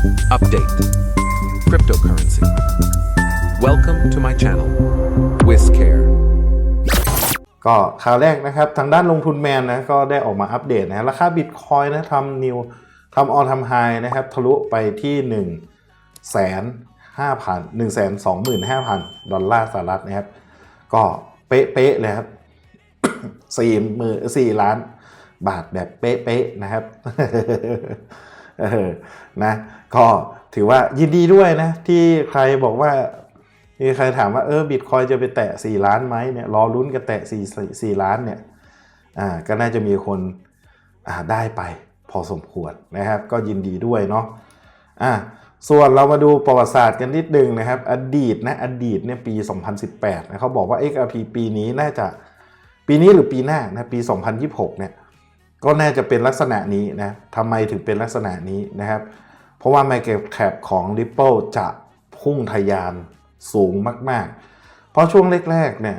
Update Cryptocurrency. Welcome to my channel. WizCare. ก็ข่าวแรกนะครับ ทางด้านลงทุนแมนนะ ก็ได้ออกมาอัปเดตนะ ราคาบิตคอยนะทำนิวทำออทำไฮนะครับ ทะลุไปที่1นึ่งแสนห้าพันหนึ่งแสนสองหมื่นห้าพันดอลลาร์สหรัฐนะครับ ก็เป๊ะๆเลยครับสี่หมื่นสี่ล้านบาทแบบเป๊ะๆนะครับ เออนะก็ถือว่ายินดีด้วยนะที่ใครบอกว่ามีใครถามว่าเออบิตคอยจะไปแตะ 4 ล้านไหมเนี่ยรอลุ้นกันแตะ4 4ล้านเนี่ยอ่าก็น่าจะมีคนอ่าได้ไปพอสมควรนะครับ ก็ยินดีด้วยเนาะอ่าส่วนเรามาดูประวัติศาสตร์กันนิดนึงนะครับ อดีตนะอดีตเนี่ยปี 2018นะเขาบอกว่า XRP ปีนี้น่าจะปีนี้หรือปีหน้านะปี 2026เนี่ย ก็น่าจะเป็นลักษณะนี้นะทำไมถึงเป็นลักษณะนี้นะครับ เพราะว่า Market Cap ของ Ripple จะพุ่งทะยานสูงมาก ๆ เพราะช่วงแรกๆเนี่ย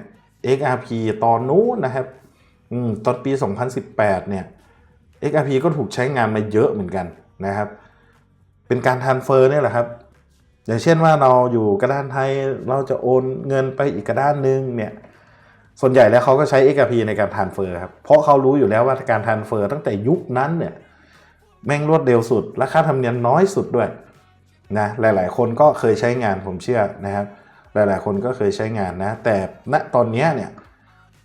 XRP ตอนนู้นนะครับอตอนปี 2018 เนี่ย XRP ก็ถูกใช้งานมาเยอะเหมือนกันนะครับ เป็นการทานเฟอร์เนี่ยแหละครับ อย่างเช่นว่าเราอยู่กระด้านไทยเราจะโอนเงินไปอีกกระด้านหนึงเนี่ย ส่วนใหญ่แล้วเขาก็ใช้ XRP ในการทานเฟอร์ครับ เพราะเขารู้อยู่แล้วว่าการทานเฟอร์ตั้งแต่ยุคนั้นเนี่ยแม่งรวดเร็วสุด และค่าธรรมเนียมน้อยสุดด้วยนะหลาย ๆ คนก็เคยใช้งานผมเชื่อนะครับ หลาย ๆ คนก็เคยใช้งานนะ แต่ณตอนนี้เนี่ย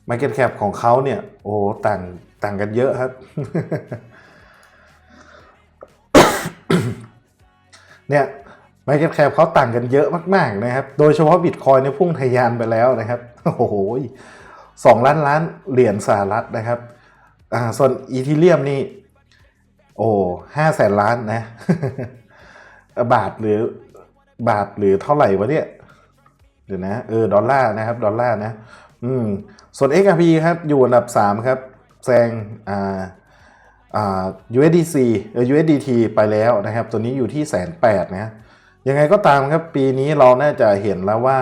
Market Cap ของเขาเนี่ยโอ้ต่างต่างกันเยอะครับ เนี่ย Market Cap เขาต่างกันเยอะมาก ๆ นะครับ โดยเฉพาะบิตคอยเนี่ยพุ่งทะยานไปแล้วนะครับ โอ้โหสองล้านล้านเหรียญสหรัฐนะครับอ่าส่วนอีทีเรียมนี่ โอ้ห้าแสนล้านนะ บาทหรือบาทหรือเท่าไหร่วะเนี่ยเดี๋ยวนะเออดอลลาร์นะครับดอลลาร์นะ อืม ส่วน XRP ครับ อยู่อันดับ 3 ครับแซงอ่าอ่า USDC เออ USDT ไปแล้วนะครับ ตัวนี้อยู่ที่แสนแปดนะ ยังไงก็ตามครับปีนี้เราน่าจะเห็นแล้วว่า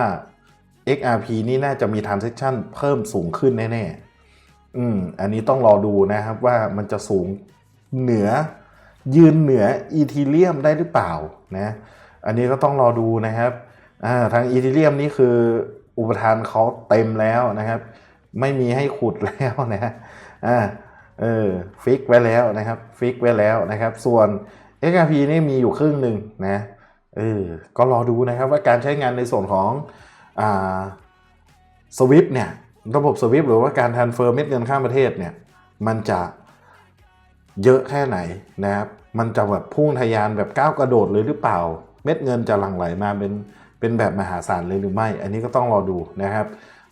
XRP นี่น่าจะมี transaction เพิ่มสูงขึ้นแน่ๆ อืม อันนี้ต้องรอดูนะครับว่ามันจะสูงเหนือยืนเหนืออีทีเรียมได้หรือเปล่านะ อันนี้ก็ต้องรอดูนะครับ อ่า ทางอีทีเรียมนี่คืออุปทานเขาเต็มแล้วนะครับ ไม่มีให้ขุดแล้วนะ อ่า เออ ฟิกไว้แล้วนะครับ ฟิกไว้แล้วนะครับ ส่วน XRP นี่มีอยู่ครึ่งหนึ่งนะ เออ ก็รอดูนะครับว่าการใช้งานในส่วนของ สวิฟเนี่ยระบบสวิฟหรือว่าการทันเฟอร์เม็ดเงินข้ามประเทศเนี่ยมันจะเยอะแค่ไหนนะครับมันจะแบบพุ่งทะยานแบบก้าวกระโดดเลยหรือเปล่า เม็ดเงินจะหลั่งไหลมาเป็นเป็นแบบมหาศาลเลยหรือไม่ อันนี้ก็ต้องรอดูนะครับ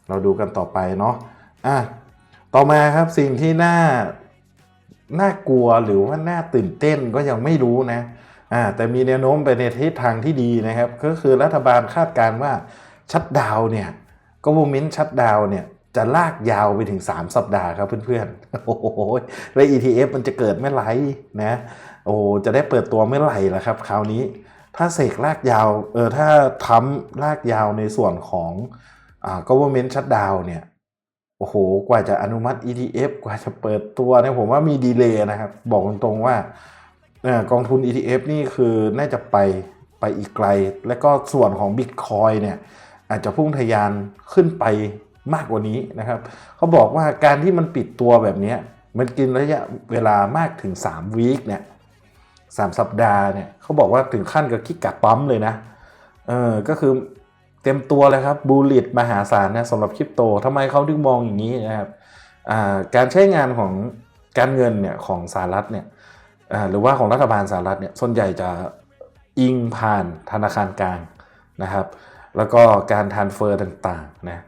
เราดูกันต่อไปเนาะอะต่อมาครับสิ่งที่น่าน่ากลัวหรือว่าน่าตื่นเต้นก็ยังไม่รู้นะอ่าแต่มีแนวโน้มไปในทิศทางที่ดีนะครับ ก็คือรัฐบาลคาดการณ์ว่า ชัดดาวเนี่ยก็วมินชัดดาวเนี่ยจะลากยาวไปถึง 3 สัปดาห์ครับเพื่อนๆ โอ้โหแล้ว ETF มันจะเกิดเมื่อไหร่นะ โอ้จะได้เปิดตัวเมื่อไหร่ล่ะครับ คราวนี้ ถ้าเสกลากยาว เออ ถ้าทำลากยาวในส่วนของอ่า government shutdown เนี่ย โอ้โห กว่าจะอนุมัติ ETF กว่าจะเปิดตัวเนี่ยผมว่ามีดีเลย์นะครับ บอกตรงๆว่าเอ่อกองทุน ETF นี่คือน่าจะไปไปอีกไกล และก็ส่วนของ Bitcoin เนี่ย อาจจะพุ่งทะยานขึ้นไปมากกว่านี้นะครับเขาบอกว่าการที่มันปิดตัวแบบนี้มันกินระยะเวลามากถึง3วีคเนี่ยสามสัปดาห์เนี่ยเขาบอกว่าถึงขั้นกับคิกกัดปั๊มเลยนะเออก็คือเต็มตัวเลยครับบูลลิตมหาศาลนะสำหรับคริปโตทำไมเขาถึงมองอย่างนี้นะครับการใช้งานของการเงินเนี่ยของสหรัฐเนี่ยหรือว่าของรัฐบาลสหรัฐเนี่ยส่วนใหญ่จะอิงผ่านธนาคารกลางนะครับ แล้วก็การทานเฟอร์ต่างๆนะ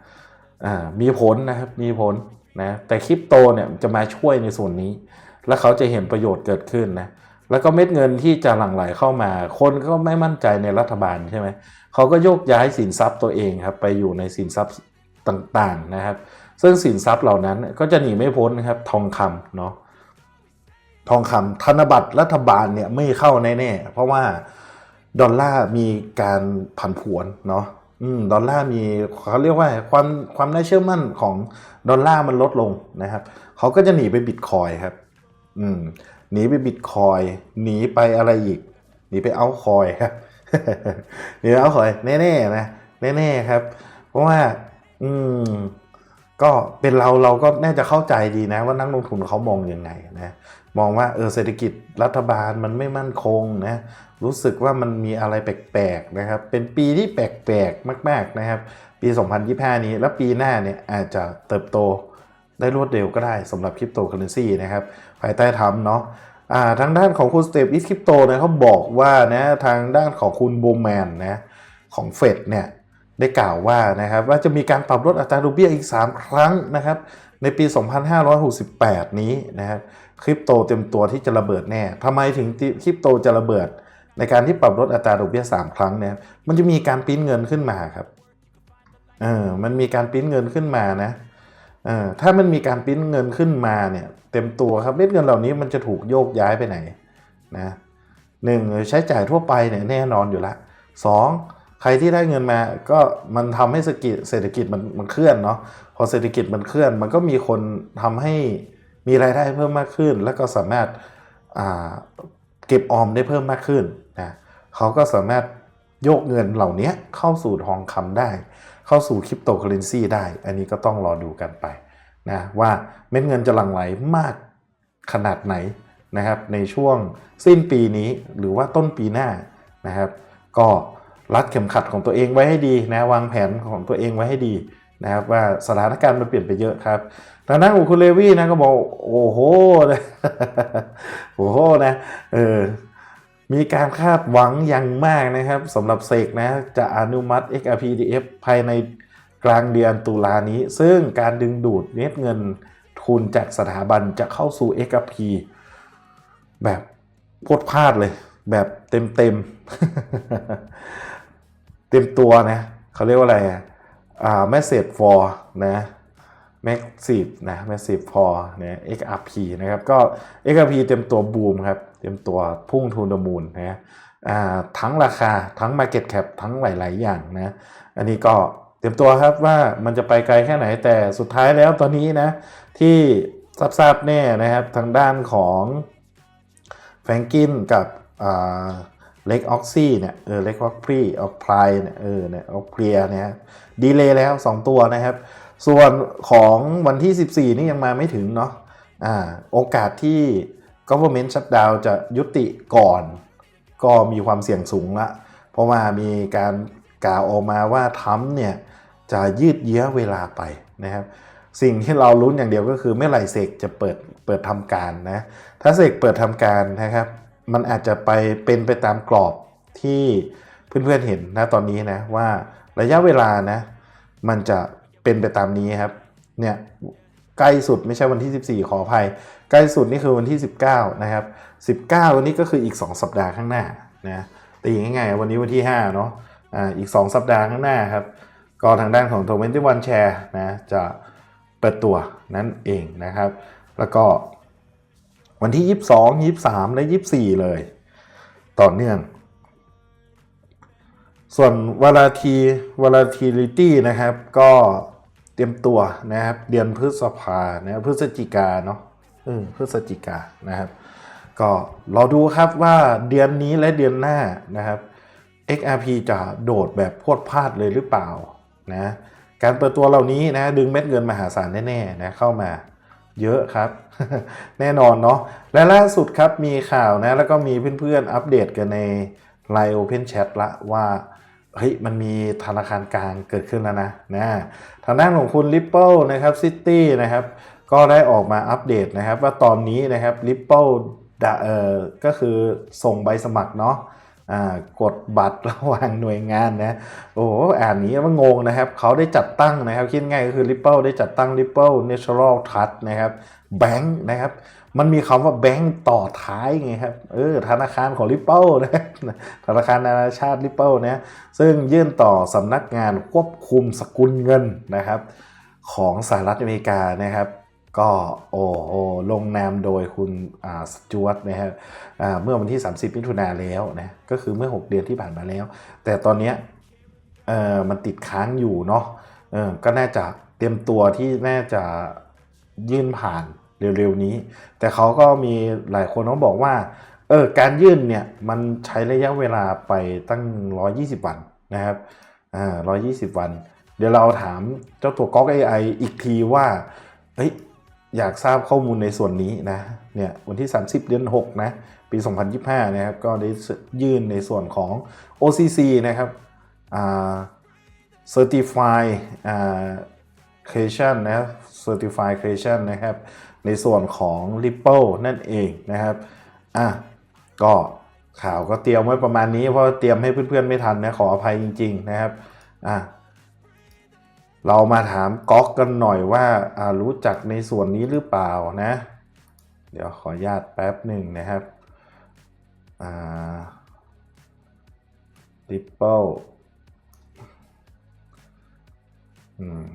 อ่ามีผลนะครับมีผลนะแต่คริปโตเนี่ยจะมาช่วยในส่วนนี้ แล้วเขาจะเห็นประโยชน์เกิดขึ้นนะแล้วก็เม็ดเงินที่จะหลั่งไหลเข้ามา คนก็ไม่มั่นใจในรัฐบาลใช่ไหมเขาก็โยกย้ายสินทรัพย์ตัวเองครับไปอยู่ในสินทรัพย์ต่างๆนะครับ ซึ่งสินทรัพย์เหล่านั้นก็จะหนีไม่พ้นนะครับทองคำเนาะทองคำธนบัตรรัฐบาลเนี่ยไม่เข้าแน่ๆเพราะว่าดอลลาร์มีการผันผวนเนาะ ดอลลาร์มีเขาเรียกว่าความความน่าเชื่อมั่นของดอลลาร์มันลดลงนะครับเขาก็จะหนีไปบิตคอยครับอืมหนีไปบิตคอยหนีไปอะไรอีก หนีไปเอาคอยครับหนีไปเอาคอยแน่ๆนะแน่ๆครับ เพราะว่า อืมก็เป็นเราเราก็น่าจะเข้าใจดีนะ ว่านักลงทุนเขามองยังไงนะมองว่าเออเศรษฐกิจรัฐบาลมันไม่มั่นคงนะ รู้สึกว่ามันมีอะไรแปลกๆนะครับ เป็นปีที่แปลกๆมาก ๆนะครับ ปี 2025 นี้ แล้วปีหน้าเนี่ยอาจจะเติบโตได้รวดเร็วก็ได้สำหรับคริปโตเคอเรนซีนะครับ ภายใต้ทำเนาะทางด้านของคุณสเตปอิสคริปโตนะเขาบอกว่านะทางด้านของคุณโบแมนนะของเฟดเนี่ยได้กล่าวว่านะครับว่าจะมีการปรับลดอัตราดอกเบี้ยอีก 3 ครั้งนะครับในปี 2568 นี้นะครับคริปโตเต็มตัวที่จะระเบิดแน่ทำไมถึงคริปโตจะระเบิด ในการที่ปรับลดอัตราดอกเบี้ย3ครั้งเนี่ยมันจะมีการปิ้นเงินขึ้นมาครับเออมันมีการปิ้นเงินขึ้นมานะเออถ้ามันมีการปิ้นเงินขึ้นมาเนี่ยเต็มตัวครับเม็ดเงินเหล่านี้มันจะถูกโยกย้ายไปไหนนะหนึ่งใช้จ่ายทั่วไปเนี่ยแน่นอนอยู่ละสองใครที่ได้เงินมาก็มันทำให้เศรษฐกิจมันมันเคลื่อนเนาะพอเศรษฐกิจมันเคลื่อน มันก็มีคนทำให้มีรายได้เพิ่มมากขึ้น แล้วก็สามารถเก็บออมได้เพิ่มมากขึ้น เขาก็สามารถโยกเงินเหล่านี้เข้าสู่ทองคำได้ เข้าสู่คริปโตเคอเรนซีได้ อันนี้ก็ต้องรอดูกันไปนะว่าเม็ดเงินจะหลั่งไหลมากขนาดไหนนะครับในช่วงสิ้นปีนี้หรือว่าต้นปีหน้านะครับ ก็รัดเข็มขัดของตัวเองไว้ให้ดีนะวางแผนของตัวเองไว้ให้ดีนะครับว่าสถานการณ์มันเปลี่ยนไปเยอะครับทางด้านของคุณเลวี่นะก็บอกโอ้โหนะโอ้โหนะเออ มีการคาดหวังอย่างมากนะครับสำหรับเสกนะจะอนุมัติ XRPDF ภายในกลางเดือนตุลานี้ ซึ่งการดึงดูดเม็ดเงินทุนจากสถาบันจะเข้าสู่ XRP แบบพดพลาดเลย แบบเต็มเต็มเต็มตัวนะเขาเรียกว่าอะไรอะอ่า message for นะ massive นะ massive for เนี่ย XRP นะครับ ก็ XRP เต็มตัวบูมครับ เต็มตัวพุ่งทูนดมูลนะทั้งราคาทั้ง Market Cap ทั้งหลาย ๆ อย่างนะ อันนี้ก็เตรียมตัวครับว่ามันจะไปไกลแค่ไหนแต่สุดท้ายแล้วตอนนี้นะ ที่ทราบๆแน่นะครับ ทางด้านของแฟรงกินกับเล็กออกซี่เนี่ยเออเล็กออกพรีออกพลายเนี่ยเออเนี่ยออกเพลียเนี่ยดีเลยแล้ว 2 ตัวนะครับ ส่วนของวันที่ 14 นี่ยังมาไม่ถึงเนาะอ่าโอกาสที่ government shutdown จะยุติก่อน ก็มีความเสี่ยงสูงละ เพราะว่ามีการกล่าวออกมาว่าทรัมเนี่ย จะยืดเยื้อเวลาไปนะครับ สิ่งที่เราลุ้นอย่างเดียวก็คือเมื่อไหร่เสกจะเปิดเปิดทำการนะ ถ้าเสกเปิดทำการนะครับ มันอาจจะไปเป็นไปตามกรอบที่เพื่อนๆเห็นนะตอนนี้นะว่าระยะเวลานะมันจะ เป็นไปตามนี้ครับเนี่ยใกล้สุดไม่ใช่วันที่ 14 ขออภัย ใกล้สุดนี่คือวันที่ 19 นะครับ 19 วันนี้ก็คืออีก 2 สัปดาห์ข้างหน้านะตีง่ายๆวันนี้วันที่ 5 เนาะอ่าอีก 2 สัปดาห์ข้างหน้าครับ ก็ทางด้านของ 21 Share นะจะเปิดตัวนั่นเองนะครับ แล้วก็วันที่ 22 23 และ 24 เลย ต่อเนื่อง ส่วน volatility volatility นะครับก็ เตรียมตัวนะครับเดือนพฤษภานะครับพฤศจิกาเนาะเออพฤศจิกานะครับ ก็รอดูครับว่าเดือนนี้และเดือนหน้านะครับ XRP จะโดดแบบพวดพลาดเลยหรือเปล่านะการเปิดตัวเหล่านี้นะดึงเม็ดเงินมหาศาลแน่ๆนะเข้ามาเยอะครับ แน่นอนเนาะและล่าสุดครับมีข่าวนะแล้วก็มีเพื่อนๆอัปเดตกันใน Line Open Chat ละว่า เฮ้ยมันมีธนาคารกลางเกิดขึ้นแล้วนะนะทางด้านของคุณ Ripple นะครับ City นะครับก็ได้ออกมาอัปเดตนะครับ ว่าตอนนี้นะครับ Ripple ดเอ่อก็คือส่งใบสมัครเนาะอ่ากดบัตรระหว่างหน่วยงานนะโอ้โหอ่านนี้มันงงนะครับ เขาได้จัดตั้งนะครับ คิดง่ายก็คือ Ripple ได้จัดตั้ง Ripple Natural Trust นะครับแบงค์นะครับ มันมีคำว่าแบงค์ต่อท้ายไงครับ เออธนาคารของ Ripple นะ ธนาคารนานาชาติ Ripple นะซึ่งยื่นต่อสำนักงานควบคุมสกุลเงินนะครับ ของสหรัฐอเมริกานะครับ ก็โอ้โหลงนามโดยคุณสจวตนะครับเมื่อวันที่ 30มิถุนาแล้วนะ ก็คือเมื่อ 6 เดือนที่ผ่านมาแล้ว แต่ตอนนี้เออมันติดค้างอยู่เนาะเออก็น่าจะเตรียมตัวที่น่าจะยื่นผ่าน เร็วๆนี้ แต่เขาก็มีหลายคนเขาบอกว่าเออการยื่นเนี่ยมันใช้ระยะเวลาไปตั้ง 120 วันนะครับอ่า120 วัน เดี๋ยวเราถามเจ้าตัวก๊อก AI อีกทีว่าเฮ้ยอยากทราบข้อมูลในส่วนนี้นะเนี่ยวันที่ 30 เดือน 6 นะ ปี 2025 นะครับ ก็ได้ยื่นในส่วนของ OCC นะครับอ่า Certify อ่า creation นะ Certify creation นะครับ ในส่วนของ Ripple นั่นเองนะครับอะก็ข่าวก็เตรียมไว้ประมาณนี้เพราะเตรียมให้เพื่อนๆไม่ทันนะขออภัยจริง ๆ นะครับอะเรามาถามก๊อกกันหน่อยว่าอ่ารู้จักในส่วนนี้หรือเปล่านะ เดี๋ยวขออนุญาตแป๊บหนึ่งนะครับอ่า Ripple อืม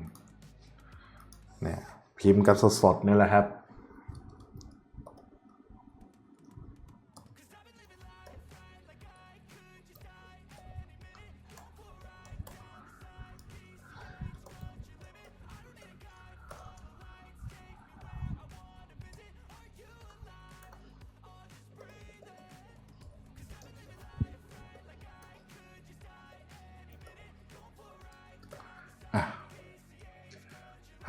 เนี่ยพิมพ์กันสดๆนี่แหละครับ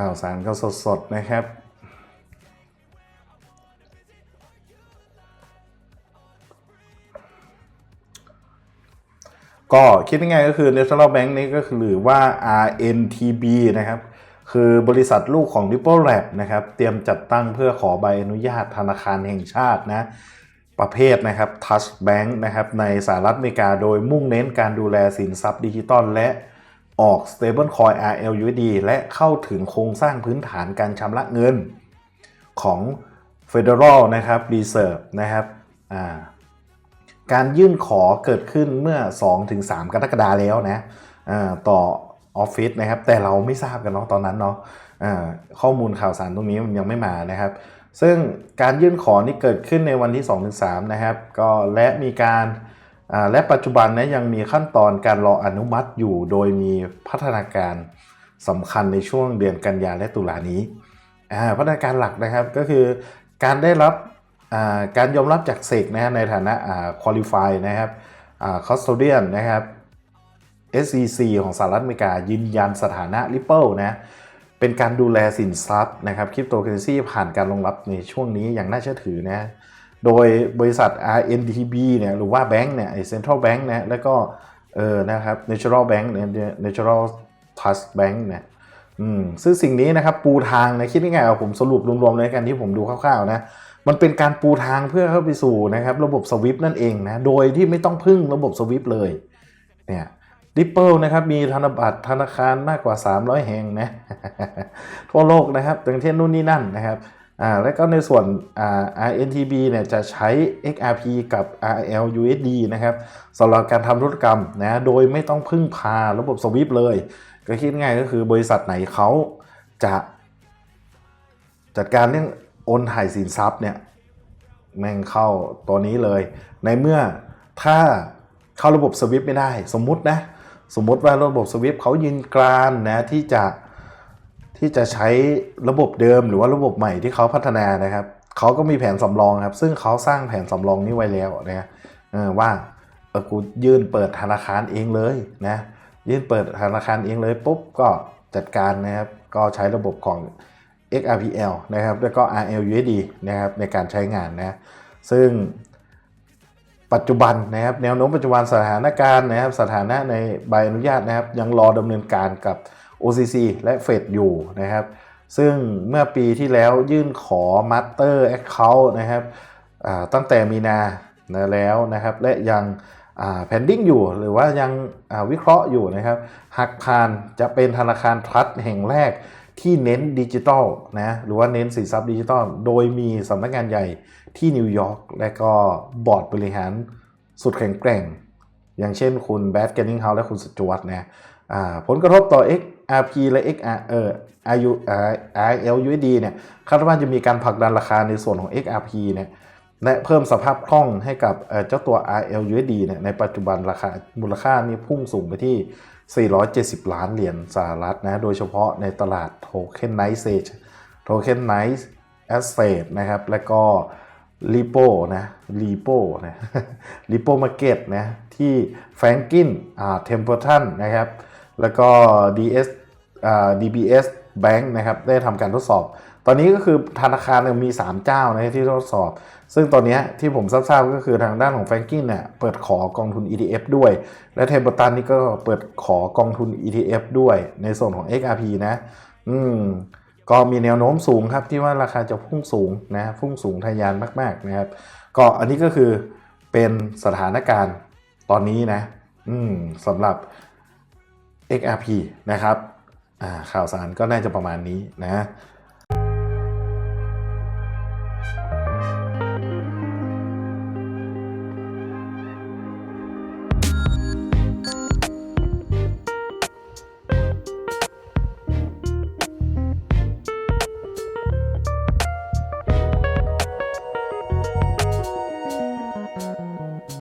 ข่าวสารก็สดๆนะครับ ก็คิดง่ายๆก็คือ National Bank นี้ก็คือหรือว่า RNTB นะครับ คือบริษัทลูกของ Ripple Lab นะครับ เตรียมจัดตั้งเพื่อขอใบอนุญาตธนาคารแห่งชาตินะประเภทนะครับ Touch Bank นะครับในสหรัฐอเมริกาโดยมุ่งเน้นการดูแลสินทรัพย์ดิจิตอลและ ออก Stablecoin RLUSD และเข้าถึงโครงสร้างพื้นฐานการชำระเงินของ Federal นะครับ Reserve นะครับาการยื่นขอเกิดขึ้นเมื่อ 2-3 กรกฎาแล้วนะต่อออฟฟิศนะครับ แต่เราไม่ทราบกันเนาะตอนนั้นเนาะข้อมูลข่าวสารตรงนี้มันยังไม่มานะครับ ซึ่งการยื่นขอนี่เกิดขึ้นในวันที่ 2-3 นะครับ ก็และมีการ และปัจจุบันนะยังมีขั้นตอนการรออนุมัติอยู่ โดยมีพัฒนาการสำคัญในช่วงเดือนกันยาและตุลานี้พัฒนาการหลักนะครับก็คือการได้รับการยอมรับจากเซกนะฮะในฐานะอ่า qualify นะครับอ่า custodian นะครับ SEC ของสหรัฐอเมริกายืนยันสถานะ Ripple นะเป็นการดูแลสินทรัพย์นะครับคริปโตเคอเรนซีผ่านการรองรับในช่วงนี้อย่างน่าเชื่อถือนะ โดยบริษัท RNTB เนี่ยหรือว่าแบงก์เนี่ยไอ้ Central Bank นะแล้วก็เออนะครับ Natural Bank เนี่ย Natural Trust Bank เนี่ยอืมซึ่งสิ่งนี้นะครับปูทางนะคิดง่ายๆเอาผมสรุปรวมๆเลยกันที่ผมดูคร่าวๆนะมันเป็นการปูทางเพื่อเข้าไปสู่นะครับระบบ SWIFT นั่นเองนะโดยที่ไม่ต้องพึ่งระบบ SWIFT เลยเนี่ย Ripple นะครับมีธนบัตรธนาคารมากกว่า 300 แห่งนะทั่วโลกนะครับอย่างเช่นนู่นนี่นั่นนะครับ อ่าแล้วก็ในส่วนอ่า RNTB เนี่ยจะใช้ XRP กับ RLUSD นะครับสำหรับการทำธุรกรรมนะโดยไม่ต้องพึ่งพาระบบ SWIFT เลย ก็คิดง่ายก็คือบริษัทไหนเขาจะจัดการเรื่องโอนถ่ายสินทรัพย์เนี่ยแม่งเข้าตัวนี้เลย ในเมื่อถ้าเข้าระบบสวิฟไม่ได้ สมมุตินะ สมมุติว่าระบบสวิฟเขายืนกรานนะที่จะ ที่จะใช้ระบบเดิมหรือว่าระบบใหม่ที่เขาพัฒนานะครับเขาก็มีแผนสำรองครับ ซึ่งเขาสร้างแผนสำรองนี้ไว้แล้วนะว่าเออกูยื่นเปิดธนาคารเองเลยนะยื่นเปิดธนาคารเองเลยปุ๊บก็จัดการนะครับก็ใช้ระบบของ XRPL นะครับแล้วก็ RLUSD นะครับในการใช้งานนะซึ่งปัจจุบันนะครับแนวโน้มปัจจุบันสถานการณ์นะครับสถานะในใบอนุญาตนะครับยังรอดำเนินการกับ OCC และเฟดอยู่นะครับ ซึ่งเมื่อปีที่แล้วยื่นขอ Master Account นะครับตั้งแต่มีนานะแล้วนะครับ และยังแพนดิ้งอยู่หรือว่ายังวิเคราะห์อยู่นะครับหากผ่านจะเป็นธนาคารทรัสต์แห่งแรกที่เน้นดิจิตอลนะหรือว่าเน้นสินทรัพย์ดิจิตอลโดยมีสำนักงานใหญ่ที่นิวยอร์กและก็บอร์ดบริหารสุดแข็งแกร่ง อย่างเช่นคุณแบดเกนนิงเฮาและคุณสจวตนะ ผลกระทบต่อ XRP และ XR เอ่อ IU ILUSD เนี่ยคาดว่าจะมีการผลักดันราคาในส่วนของ XRP เนี่ยและเพิ่มสภาพคล่องให้กับเจ้าตัว RLUSD เนี่ยในปัจจุบันราคามูลค่านี่พุ่งสูงไปที่ 470 ล้านเหรียญสหรัฐนะ โดยเฉพาะในตลาด Tokenized Tokenized Asset นะครับ และก็ลิโปนะลิโปนะลิโปมาร์เก็ตนะที่แฟรงกินอ่าเทมเพลตันนะครับ แล้วก็ DS อ่า DBS Bank นะครับได้ทำการทดสอบ ตอนนี้ก็คือธนาคารมี 3 เจ้านะที่ทดสอบ ซึ่งตอนนี้ที่ผมทราบๆก็คือทางด้านของแฟรงกินเนี่ยเปิดขอกองทุน ETF ด้วย และเทเ e ลตันนี่ก็เปิดขอกองทุน ETF ด้วย ในส่วนของ XRP นะ อืมก็มีแนวโน้มสูงครับที่ว่าราคาจะพุ่งสูงนะพุ่งสูงทะยานมากๆนะครับ ก็อันนี้ก็คือเป็นสถานการณ์ตอนนี้นะ อืมสำหรับ XRP นะครับข่าวสารก็น่าจะประมาณนี้นะ